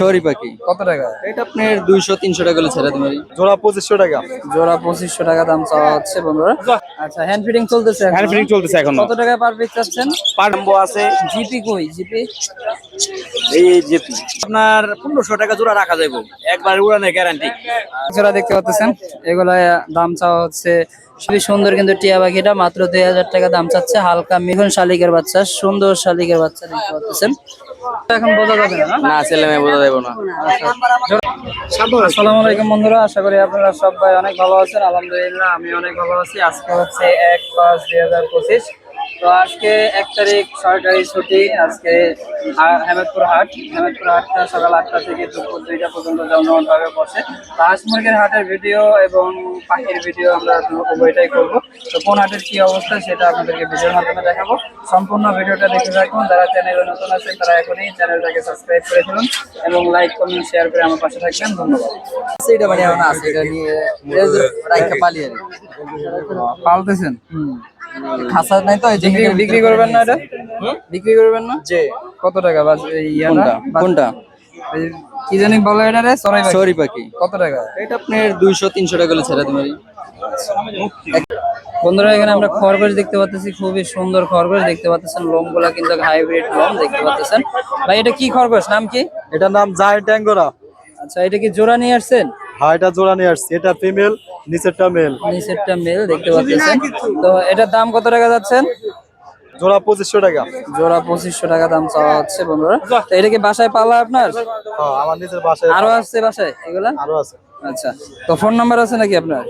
Sorry পাখি। কত টাকা? এটা আপনার দুইশো তিনশো টাকা করে ছেড়ে দেবেন জোড়া পঁচিশশো টাকা। জোড়া পঁচিশশো টাকা দাম চাওয়া হচ্ছে বন্ধুরা। আচ্ছা হ্যান্ড ফিডিং চলতেছে হ্যান্ড ফিটিং চলতেছে এখন। কত টাকা পার পিস চাচ্ছেন? পারম্বো আছে। জিপি কই? জিপি? এই আপনার পনেরোশো টাকা জোড়া রাখা যাবে একবার উড়ানের গ্যারান্টি জোড়া দেখতে পাচ্ছেন? এগুলা দাম চাওয়া হচ্ছে। খুবই সুন্দর কিন্তু টিয়া পাখিটা। মাত্র দুই হাজার টাকা দাম চাচ্ছে। হালকা মিথুন শালিকের বাচ্চা সুন্দর শালিকের বাচ্চা দেখতে পাচ্ছেন। এখন বোঝা যাবে না ছেলে মেয়ে বোঝা যাব না। আসসালামু আলাইকুম বন্ধুরা আশা করি আপনারা সবাই অনেক ভালো আছেন। আলহামদুলিল্লাহ আমি অনেক ভালো আছি। আজকে হচ্ছে এক পাঁচ দুই হাজার পঁচিশ। তো আজকে এক তারিখ সরকারি ছুটি আজকে হেমেদপুর হাট। হেমেদপুর হাটটা সকাল আটটা থেকে দুপুর দুইটা পর্যন্ত জমজমাট ভাবে বসে। তো হাঁস মুরগির হাটের ভিডিও এবং পাখির ভিডিও আমরা উভয়টাই করব। তো কোন হাটের কি অবস্থা সেটা আপনাদেরকে ভিডিওর মাধ্যমে দেখাবো। সম্পূর্ণ ভিডিওটা দেখে রাখুন যারা চ্যানেলে নতুন আছেন তারা এখনই চ্যানেলটাকে সাবস্ক্রাইব করে ফেলুন এবং লাইক কমেন্ট শেয়ার করে আমার পাশে থাকবেন। ধন্যবাদ। এটা মানে আছে এটা নিয়ে পালিয়ে পালতেছেন? খাসা নাই তো বিক্রি করবেন না এটা? বিক্রি করবেন না? যে। কত টাকা বাস এই ইয়াটা? কোনটা? কি জানি বলে এটা রে? সরাই। সরি পাখি। কত টাকা? এটা আপনার দুইশো তিনশো টাকা ছেড়ে দেবেন বন্ধুরা এখানে আমরা খরগোশ দেখতে পাচ্ছি খুবই সুন্দর খরগোশ দেখতে পাচ্ছেন লোমগুলা কিন্তু হাইব্রিড লোম দেখতে পাচ্ছেন ভাই এটা কি খরগোশ? নাম কি? এটার নাম জায়েন্ট অ্যাঙ্গোরা আচ্ছা এটা কি জোড়া নিয়ে আসছেন? এটা জোড়া নিয়ে আসছি। এটা ফিমেল নিচেরটা মেল নিচেরটা মেল দেখতে পাচ্ছেন। তো এটার দাম কত টাকা যাচ্ছেন? জোড়া পঁচিশশো টাকা। জোড়া পঁচিশশো টাকা দাম চাওয়া হচ্ছে বন্ধুরা। তো এটা কি বাসায় পালা আপনার? হ্যাঁ আমার নিজের বাসায় আরও আসছে বাসায় এগুলা? আরও আছে। আচ্ছা তো ফোন নাম্বার আছে নাকি আপনার?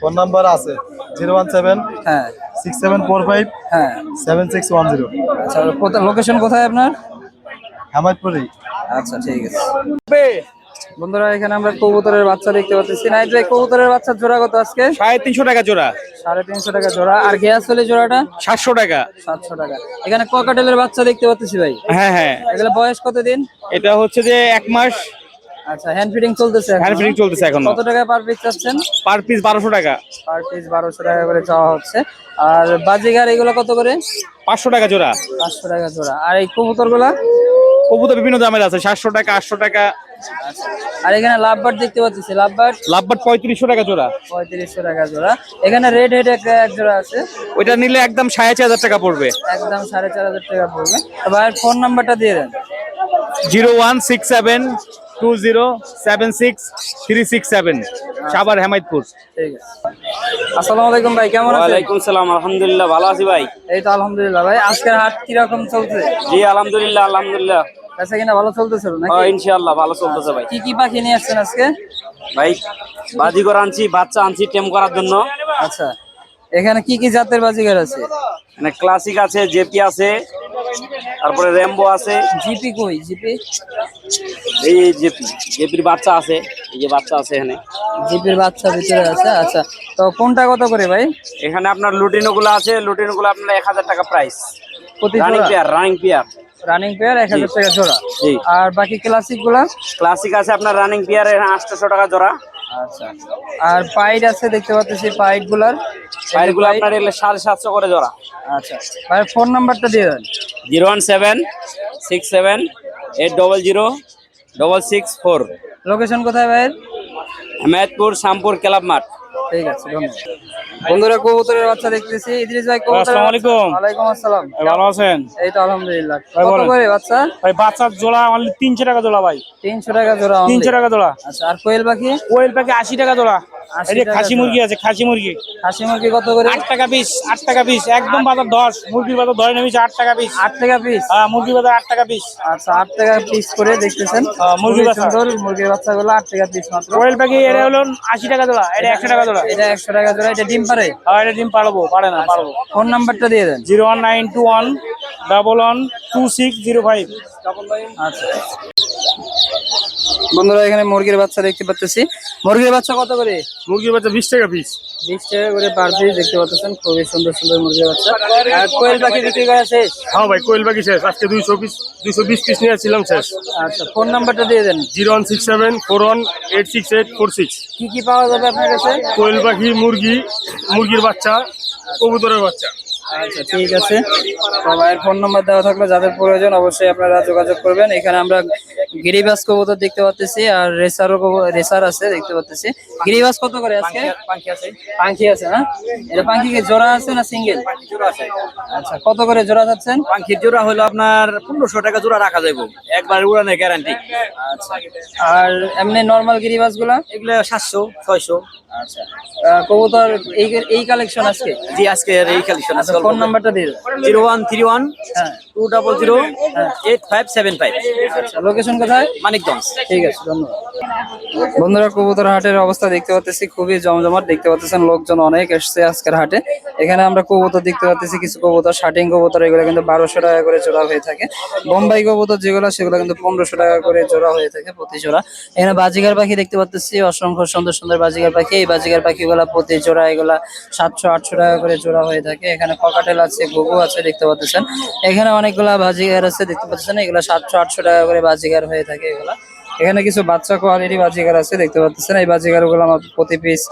ফোন নাম্বার আছে। জিরো ওয়ান সেভেন হ্যাঁ। সিক্স সেভেন ফোর ফাইভ হ্যাঁ। Seven six one zero. আচ্ছা কোথায় লোকেশন কোথায় আপনার? হামাদপুরি আচ্ছা ঠিক আছে। বন্ধুরা এখানে আমরা কবুতরের বাচ্চা দেখতে পাচ্ছি। নাইট ভাই কবুতরের বাচ্চা জোড়া কত আজকে? সাড়ে তিনশো টাকা জোড়া। সাড়ে তিনশো টাকা জোড়া। আর গ্যাস হলে জোড়াটা? সাতশো টাকা। সাতশো টাকা। এখানে ককাটেলের বাচ্চা দেখতে পাচ্ছি ভাই? হ্যাঁ হ্যাঁ। এগুলো বয়স কতদিন? এটা হচ্ছে যে এক মাস। আচ্ছা হ্যান্ড চলতেছে এখনও? হ্যান্ড ফিটিং চলতেছে এখন। কত টাকা পার পিস চাচ্ছেন? পার পিস বারোশো টাকা। পার পিস বারোশো টাকা করে চাওয়া হচ্ছে। আর বাজিগার এগুলো কত করে? পাঁচশো টাকা জোড়া। পাঁচশো টাকা জোড়া। আর এই কবুতরগুলা কবুতর বিভিন্ন দামের আছে সাতশো টাকা আটশো টাকা। আর এখানে লাভবার দেখতে পাচ্ছি লাভবার। লাভবার পঁয়ত্রিশশো টাকা জোড়া। পঁয়ত্রিশশো টাকা জোড়া। এখানে রেড হেড এক এক জোড়া আছে। ওইটা নিলে একদম সাড়ে চার হাজার টাকা পড়বে। একদম সাড়ে চার হাজার টাকা পড়বে। তো ভাইয়ের ফোন নাম্বারটা দিয়ে দেন। Zero one six seven two zero seven six three six seven. Savar Hemayetpur. আসসালামু আলাইকুম ভাই কেমন আছেন? ওয়ালাইকুম সালাম আলহামদুলিল্লাহ ভালো আছি ভাই। এই তো আলহামদুলিল্লাহ ভাই আজকের হাট কীরকম চলছে? জি আলহামদুলিল্লাহ আলহামদুলিল্লাহ। কিনা ভালো ইনশাআল্লাহ ভালো চলতেছে ভাই। কি কি পাখি নিয়ে আসছেন আজকে? ভাই বাজিগর আনছি বাচ্চা আনছি টেম করার জন্য। আচ্ছা এখানে কি কি জাতের বাজিগার আছে? মানে ক্লাসিক আছে জেপি আছে তারপরে র্যাম্বো আছে। জিপি কই? জিপি? এই জেপি। জেপির বাচ্চা আছে। এই যে বাচ্চা আছে এখানে। জিপির বাচ্চা ভিতরে আছে। আচ্ছা তো কোনটা কত করে ভাই? এখানে আপনার লুটিনো গুলো আছে। লুটিনো গুলো আপনার এক হাজার টাকা প্রাইস প্রতি running pair running pair running pair এক হাজার টাকা জোড়া। আর বাকি ক্লাসিকগুলা? ক্লাসিক আছে আপনার রানিং পেয়ার আটশোশো টাকা জোড়া। আচ্ছা। আর পাইড আছে দেখতে পাচ্ছি পাইডগুলার পায়েরগুলো আপনার এগুলো সাড়ে সাতশো করে জোড়া। আচ্ছা। ভাই ফোন নাম্বারটা দিয়ে দেন। Zero one seven six seven eight double zero double six four. Location কোথায় ভাই? হেমায়তপুর শ্যামপুর ক্লাব মাঠ ঠিক আছে ধন্যবাদ। বন্ধুরা কবুতরের বাচ্চা দেখতেছি। ইদ্রিস ভাই কবুতর আসসালামু আলাইকুম। ওয়ালাইকুম আসসালাম। ভালো আছেন? এই তো আলহামদুলিল্লাহ। কত করে বাচ্চা? ভাই বাচ্চার জোড়া মানে তিনশো টাকা জোড়া ভাই। তিনশো টাকা জোড়া only। তিনশো টাকা জোড়া। আচ্ছা আর কোয়েল পাখি? কোয়েল পাখি আশি টাকা জোড়া। 80 এই যে খাসি মুরগি আছে খাসি মুরগি। হাসি মুরগি কত করে? আট টাকা পিস আট টাকা পিস একদম বাজার দশ। মুরগির বাজার দশ নেমেছে আট টাকা পিস আট টাকা পিস হ্যাঁ মুরগির বাজার আট টাকা পিস আচ্ছা আট টাকা পিস করে দেখতেছেন। হ্যাঁ, মুরগির। সুন্দর মুরগির বাচ্চাগুলো আট টাকা পিস মাত্র। কোয়েল প্যাকে এটা হলো আশি টাকা জোড়া এটা একশো টাকা জোড়া। এটা একশো টাকা জোড়া এটা ডিম পারে? আর এটা ডিম পারব পারে না পারব ফোন নাম্বারটা দিয়ে দেন। Zero one nine two one double one two six zero five. আচ্ছা। বন্ধুরা এখানে মুরগির বাচ্চা দেখতে পাচ্ছি মুরগির বাচ্চা কত করে? মুরগির বাচ্চা বিশ টাকা পিস বিশ টাকা করে পার পিস দেখতে পাচ্ছেন খুবই সুন্দর সুন্দর মুরগির বাচ্চা। আর কোয়েল পাখি বিক্রি করা শেষ? হ্যাঁ ভাই কোয়েল পাখি শেষ। আজকে দুইশো পিস দুইশো বিশ পিস নিয়ে আসছিলাম শেষ। আচ্ছা ফোন নাম্বারটা দিয়ে দেন। Zero one six seven four one eight six eight four six. কি কি পাওয়া যাবে আপনার কাছে? কোয়েল পাখি মুরগি মুরগির বাচ্চা কবুতরের বাচ্চা। আচ্ছা ঠিক আছে। তো ভাইয়ের ফোন নাম্বার দেওয়া থাকলে যাদের প্রয়োজন অবশ্যই আপনারা যোগাযোগ করবেন। এখানে আমরা গিরিবাস কবুতর দেখতে পাচ্ছি আর রেসারও রেসার আছে দেখতে পাচ্ছি গিরিবাস কত করে আজকে? পাখি আছে পাখি আছে না? এটা পাখি কি জোড়া আছে না সিঙ্গেল? জোড়া আছে আচ্ছা কত করে জোড়া যাচ্ছেন? পাখির জোড়া হলো আপনার পনেরোশো টাকা জোড়া রাখা যাবে একবার উড়ানের গ্যারান্টি আচ্ছা। আর এমনি নর্মাল গিরিবাসগুলা এগুলো সাতশো ছয়শো। আচ্ছা। কবুতর এই এই কালেকশন আজকে? জি আজকে এই কালেকশন আছে ফোন নাম্বারটা দিয়ে। জিরো ওয়ান থ্রি ওয়ান হ্যাঁ। Two double zero eight five seven five location কোথায়? মানিকগঞ্জ। ঠিক আছে ধন্যবাদ। বন্ধুরা কবুতর হাটের অবস্থা দেখতে পাচ্ছি খুবই জমজমাট দেখতে পাচ্ছেন লোকজন অনেক এসছে আজকের হাটে। এখানে আমরা কবুতর দেখতে পাচ্ছি কিছু কবুতর শার্টিং কবুতর এগুলো কিন্তু বারোশো টাকা করে জোড়া হয়ে থাকে। বোম্বাই কবুতর যেগুলো সেগুলো কিন্তু পনেরোশো টাকা করে জোড়া হয়ে থাকে প্রতি জোড়া। এখানে বাজিগার পাখি দেখতে পাচ্ছি অসংখ্য সুন্দর সুন্দর বাজিগার পাখি। এই বাজিগার পাখিগুলা প্রতি জোড়া এগুলা সাতশো আটশো টাকা করে জোড়া হয়ে থাকে। এখানে ককাটেল আছে ঘুঘু আছে দেখতে পাচ্ছেন এখানে অনেকগুলা বাজিগার আছে, দেখতে পাচ্ছেন? এগুলা সাতশো, আটশো টাকা করে বাজিগার হয়ে থাকে এগুলা। এখানে কিছু বাচ্চা কোয়ালিটি বাজিগার আছে, দেখতে পাচ্ছেন? এই বাজিগারগুলো আমার প্রতি পিস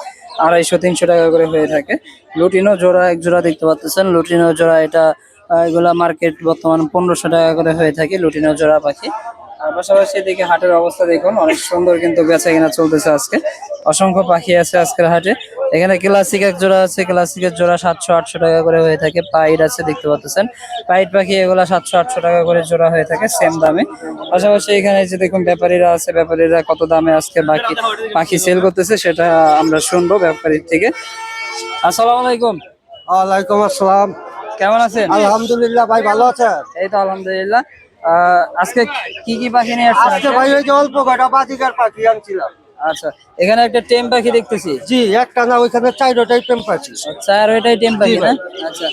আড়াইশো, তিনশো টাকা করে হয়ে থাকে। লুটিনো জোড়া, এক জোড়া দেখতে পাচ্ছেন? লুটিনো জোড়া এটা এগুলা মার্কেট বর্তমান পনেরোশো টাকা করে হয়ে থাকে, লুটিনো জোড়া পাখি। আর পাশাপাশি এদিকে হাটের অবস্থা দেখুন, অনেক সুন্দর কিন্তু বেচা কিনা চলতেছে আজকে। অসংখ্য পাখি আছে আজকের হাটে। এখানে ক্লাসিক এক জোড়া আছে ক্লাসিকের জোড়া সাতশো আটশো টাকা করে হয়ে থাকে। পাইট আছে দেখতে পাচ্ছেন। পাইট পাখি এগুলা সাতশো আটশো টাকা করে জোড়া হয়ে থাকে সেম দামে। পাশাপাশি এখানে যে দেখুন ব্যাপারীরা আছে ব্যাপারীরা কত দামে আজকে বাকি পাখি সেল করতেছে সেটা আমরা শুনব ব্যাপারীর থেকে। আসসালামু আলাইকুম। ওয়ালাইকুম আসসালাম। কেমন আছেন? আলহামদুলিল্লাহ ভাই ভালো আছেন? এই তো আলহামদুলিল্লাহ। আহ, আজকে কি কি পাখি নিয়ে আসছেন? আজকে? ভাই ওই যে অল্প কটা বাজিকার পাখি আনছিলাম। আচ্ছা এখানে একটা টেম পাখি দেখতেছি। জি একটা না ওইখানে চাইরোটাই টেম আর ওইটাই টেম পাখি না? আচ্ছা।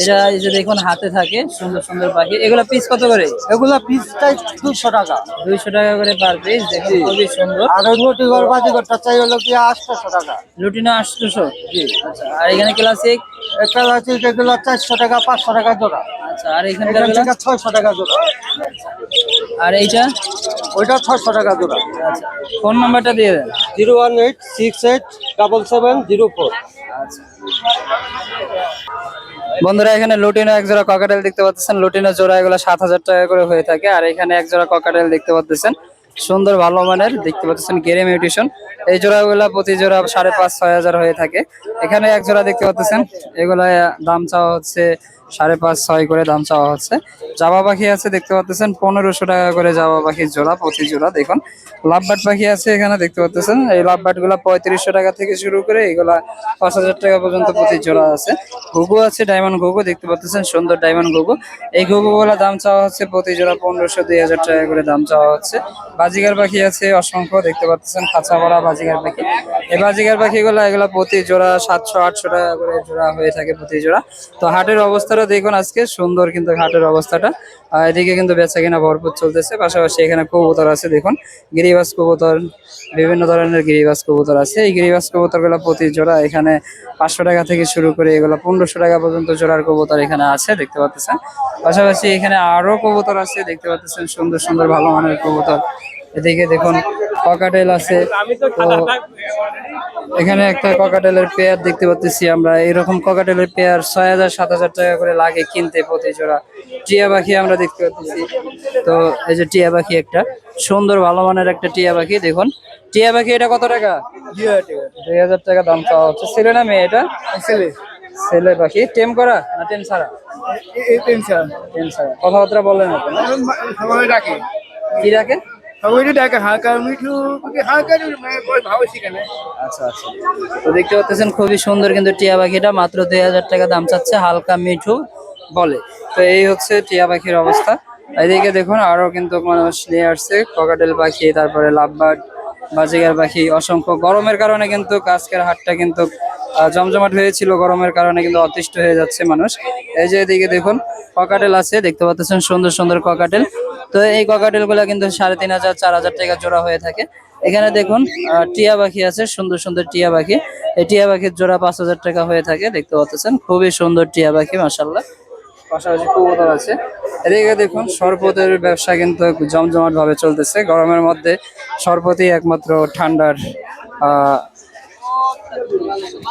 এটা এই যে দেখুন হাতে থাকে সুন্দর সুন্দর পাখি। এগুলো পিস কত করে? এগুলা পিসটাই দুশো টাকা। দুইশো টাকা করে পার পিস দেখুন খুবই সুন্দর। আর ওই নটিগড় বাজিগরটা চাই হলো কি আটশোশো টাকা। লুটিনো আটশোশো? জি। আচ্ছা আর এখানে ক্লাসিক আছে যেগুলো চারশো টাকা পাঁচশো টাকা জোড়া। আচ্ছা আর এখানকার ছয়শো টাকা জোড়া। আর এইটা? ওইটা ছয়শো টাকা জোড়া। আচ্ছা ফোন নাম্বারটা দিয়ে দেন। Zero one eight six eight double seven zero four. বন্ধুরা, এখানে লুটিনো এক জোড়া ককাটেল দেখতে পাচ্ছেন। লুটিনো জোড়া এগুলো সাত হাজার টাকা করে হয়ে থাকে। আর এখানে এক জোড়া ককাটেল দেখতে পাচ্ছেন। সুন্দর, ভালো মানের, দেখতে পাচ্ছেন গেরে মিউটেশন। এই জোড়াগুলা প্রতি জোড়া সাড়ে পাঁচ, ছয় হাজার হয়ে থাকে। এখানে এক জোড়া দেখতে পাচ্ছেন এগুলা দাম চাওয়া হচ্ছে সাড়ে পাঁচ, ছয় করে দাম চাওয়া হচ্ছে। জাবা পাখি আছে, দেখতে পাচ্ছেন, পনেরোশো টাকা করে জাবা পাখির জোড়া, প্রতি জোড়া, দেখুন। লাভবাট পাখি আছে এখানে, দেখতে পাচ্ছেন, এই লাভবাটগুলা পঁয়ত্রিশশো টাকা থেকে শুরু করে এগুলা পাঁচ হাজার টাকা পর্যন্ত প্রতি জোড়া আছে। ঘুঘু আছে, ডায়মন্ড ঘুঘু, দেখতে পাচ্ছেন, সুন্দর ডায়মন্ড ঘুঘু। এই ঘুঘু গুলা দাম চাওয়া হচ্ছে, প্রতি জোড়া পনেরোশো, দুই হাজার টাকা করে দাম চাওয়া হচ্ছে। বাজিগার পাখি আছে অসংখ্য দেখতে পাচ্ছেন খাঁচা ভরা বাজিগার পাখি। এই বাজিগার পাখিগুলো, এগুলা প্রতি জোড়া সাতশো, আটশো টাকা করে জোড়া হয়ে থাকে প্রতি জোড়া। তো হাটের অবস্থাটা দেখুন আজকে, সুন্দর কিন্তু হাটের অবস্থাটা। এদিকে কিন্তু বেচা কিনা ভরপুর চলতেছে, পাশাপাশি এখানে কবুতর আছে দেখুন। গিরিবাস কবুতর, বিভিন্ন ধরনের গিরিবাস কবুতর আছে। এই গিরিবাস কবুতরগুলো প্রতি জোড়া এখানে পাঁচশো টাকা থেকে শুরু করে এগুলো পনেরোশো টাকা পর্যন্ত জোড়ার কবুতর এখানে আছে, দেখতে পাচ্ছেন। পাশাপাশি এখানে আরও কবুতর আছে, দেখতে পাচ্ছেন সুন্দর সুন্দর ভালো মানের কবুতর। এদিকে দেখুন ককাটেল আছে। তো এখানে একটা ককাটেলের পেয়ার দেখতে পাচ্ছি আমরা। এরকম ককাটেলের পেয়ার ছয় হাজার সাত হাজার টাকা করে লাগে কিনতে প্রতি জোড়া টিয়া পাখি আমরা দেখতে পাচ্ছি তো এই যে টিয়া পাখি একটা সুন্দর ভালো মানের একটা টিয়া পাখি দেখুন। টিয়া পাখি এটা কত টাকা? দুই হাজার টাকা দাম পাওয়া হচ্ছে। ছেলে না মেয়ে এটা? ছেলে। ছেলে পাখি। টেম করা না টেম ছাড়া? টেম ছাড়া। কথাবার্তা বলেন আপনি না? ডাকে। কি রাখে হালকা মিঠু হালকা ভাব সেখানে। আচ্ছা আচ্ছা। তো দেখতে পাচ্ছেন খুবই সুন্দর কিন্তু টিয়া পাখিটা, মাত্র দুই হাজার টাকা দাম চাচ্ছে, হালকা মিঠু বলে। তো এই হচ্ছে টিয়া পাখির অবস্থা। এদিকে দেখুন আরও কিন্তু মানুষ নিয়ে আসছে ককাটেল পাখি, তারপরে লাভবার্ড, বাজিগার পাখি, অসংখ্য। গরমের কারণে কিন্তু কাজকের হাটটা কিন্তু জমজমাট হয়েছিল, গরমের কারণে কিন্তু অতিষ্ঠ হয়ে যাচ্ছে মানুষ। এই যে এদিকে দেখুন ককাটেল আছে, দেখতে পাচ্ছেন সুন্দর সুন্দর ককাটেল তো এই ককাটেলগুলা কিন্তু সাড়ে তিন হাজার, চার হাজার টাকা জোড়া হয়ে থাকে। এখানে দেখুন টিয়া পাখি আছে, সুন্দর সুন্দর টিয়া পাখি। এই টিয়া পাখির জোড়া পাঁচ হাজার টাকা হয়ে থাকে, দেখতে পাচ্ছেন। খুবই সুন্দর টিয়া পাখি মাসাল্লাহ পাশাপাশি কবুতর আছে। এদিকে দেখুন শরবতের ব্যবসা কিন্তু জমজমাট ভাবে চলতেছে। গরমের মধ্যে শরবতই একমাত্র ঠান্ডার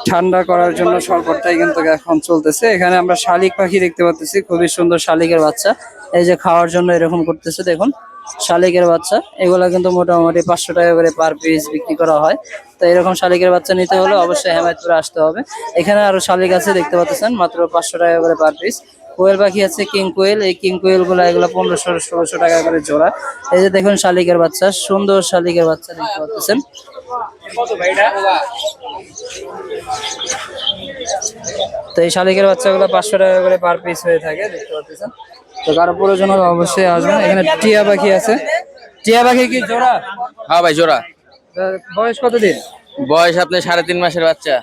ঠান্ডা করার জন্য শরবতটাই কিন্তু এখন চলতেছে। এখানে আমরা শালিক পাখি দেখতে পাচ্ছি খুবই সুন্দর শালিকের বাচ্চা। এই যে খাওয়ার জন্য এরকম করতেছে, দেখুন, শালিকের বাচ্চা। এগুলা কিন্তু মোটামুটি পাঁচশো টাকা করে পার পিস বিক্রি করা হয়। তো এরকম শালিকের বাচ্চা নিতে হলে অবশ্যই হেমায়তপুরে আসতে হবে। এখানে আরও শালিক আছে, দেখতে পাচ্ছেন, মাত্র পাঁচশো টাকা করে পার পিস কোয়েল পাখি আছে, কিং কোয়েল। এই কিং কোয়েলগুলো এগুলো পনেরোশো, ষোলোশো টাকা করে জোড়া। এই যে দেখুন শালিকের বাচ্চা, সুন্দর শালিকের বাচ্চা দেখতে পাচ্ছেন। তো এই শালিকের বাচ্চাগুলো পাঁচশো টাকা করে পার পিস হয়ে থাকে, দেখতে পাচ্ছেন। তো কারও প্রয়োজন হলে অবশ্যই আসবেন। এখানে টিয়া পাখি আছে। টিয়া পাখি কি জোড়া? হ্যাঁ ভাই জোড়া। বয়স কতদিন? বয়স আপনি সাড়ে তিন মাসের বাচ্চা।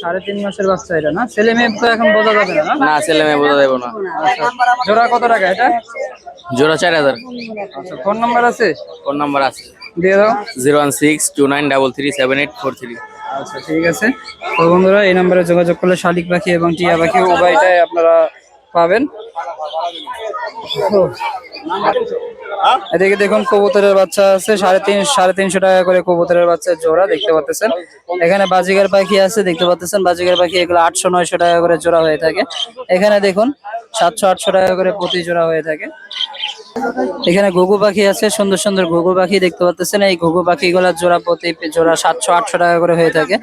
সাড়ে তিন মাসের বাচ্চা এটা না? ছেলে মেয়ে তো এখন বোঝা যাবে না না? ছেলে মেয়ে বোঝা না। জোড়া কত টাকা এটা? জোড়া চার হাজার। আচ্ছা ফোন নাম্বার আছে? ফোন নাম্বার আছে। দিয়ে দাও। Zero one six two nine double three seven eight four three. আচ্ছা ঠিক আছে। তো বন্ধুরা এই নম্বরে যোগাযোগ করলে শালিক পাখি এবং টিয়া পাখি উভয়টাই আপনারা পাবেন। এদিকে দেখুন, কবুতরের বাচ্চা আছে, সাড়ে তিন সাড়ে তিনশো টাকা করে কবুতরের বাচ্চা জোড়া দেখতে পাচ্ছেন। এখানে বাজিগার পাখি আছে, দেখতে পাচ্ছেন, বাজিগার পাখি এগুলো আটশো, নয়শো টাকা করে জোড়া হয়ে থাকে। এখানে দেখুন, সাতশো, আটশো টাকা করে প্রতি জোড়া হয়ে থাকে। এখানে ঘুঘু পাখি আছে, সুন্দর সুন্দর ঘুঘু পাখি দেখতে পাচ্ছেন এই ঘুঘু পাখিগুলোর জোড়া প্রতি জোড়া সাতশো, আটশো টাকা করে হয়ে থাকে।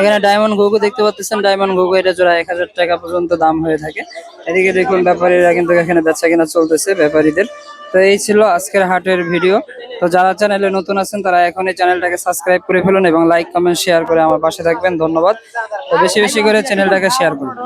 এখানে ডায়মন্ড ঘুঘু দেখতে পাচ্ছেন ডায়মন্ড ঘুঘু এটা জোড়া এক হাজার টাকা পর্যন্ত দাম হয়ে থাকে। এদিকে দেখুন ব্যাপারীরা কিন্তু এখানে বেচা কেনা চলতেছে ব্যাপারীদের। তো এই ছিল আজকের হাটের ভিডিও। তো যারা চ্যানেলে নতুন আছেন, তারা এখন এই চ্যানেলটাকে সাবস্ক্রাইব করে ফেলুন এবং লাইক কমেন্ট শেয়ার করে আমার পাশে থাকবেন। ধন্যবাদ। তো বেশি বেশি করে চ্যানেলটাকে শেয়ার করুন।